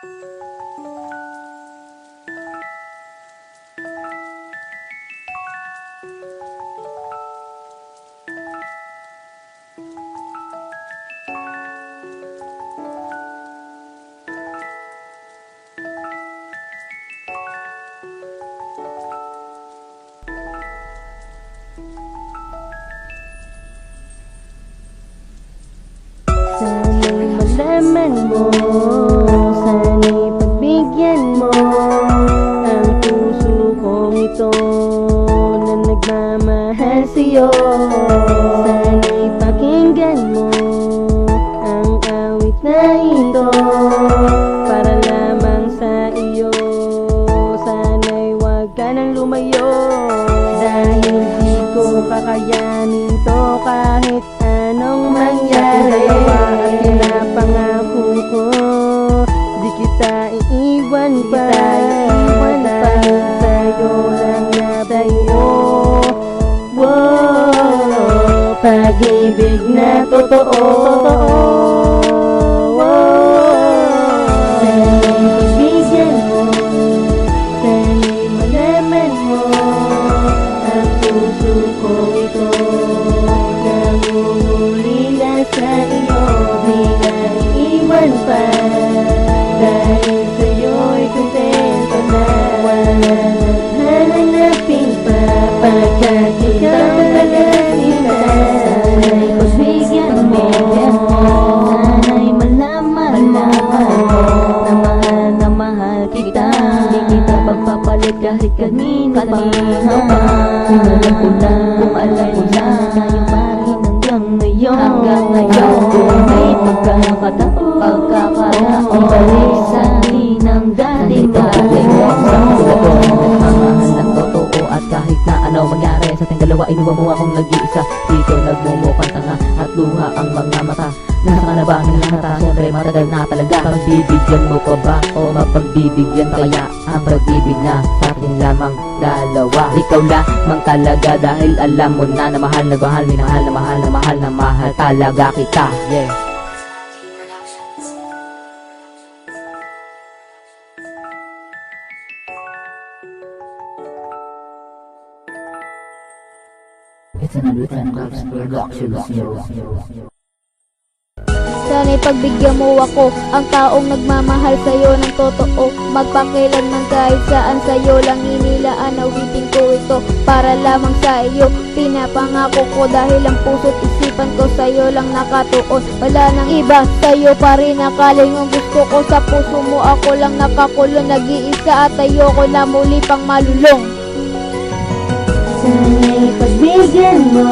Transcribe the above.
Sana'y malaman nagmamahal sa'yo Sana'y pakinggan mo Ang awit na ito Para lamang sa iyo. Sana'y wag ka nang lumayo Dahil di ko kakayanin to Kahit anong mangyari. At pinapangako ko Di kita iiwan pa Pag-ibig na totoo. Totoo. Sana'y kahit kanino pa Kung alam ko na, kung alam ko na Tayo pa rin hanggang ngayon Hanggang ngayon. Kung may pagkakataon. Pagkakataon. Ibalik sa akin ang dating kahit na ano mangyari sa ating dalawa Iniwan mo akong nag-iisa. Dito nagmumukhang tanga at luha ang mga mata Nasa ka na ba ang lahat? Siyempre matagal na talaga. Pagbibigyan mo pa ba? O mapagbibigyan pa kaya Ang pag-ibig na sa atin lamang dalawa? Ikaw lamang talaga dahil alam mo na na mahal na mahal Minahal na mahal na mahal na mahal talaga kita. Yeah. It's an American Productions Sana'y pagbigyan mo ako Ang taong nagmamahal sa'yo ng totoo. Magpakilanman kahit saan sa'yo lang inilaan Awitin ko ito para lamang sa iyo. Pinapangako ko dahil ang puso't isipan ko sa'yo lang nakatuon. Wala nang iba sa'yo pa rin Nakaling ang gusto ko. Sa puso mo Ako lang nakakulong nag-iisa At ayoko na muli pang malulong. Sana'y pagbigyan mo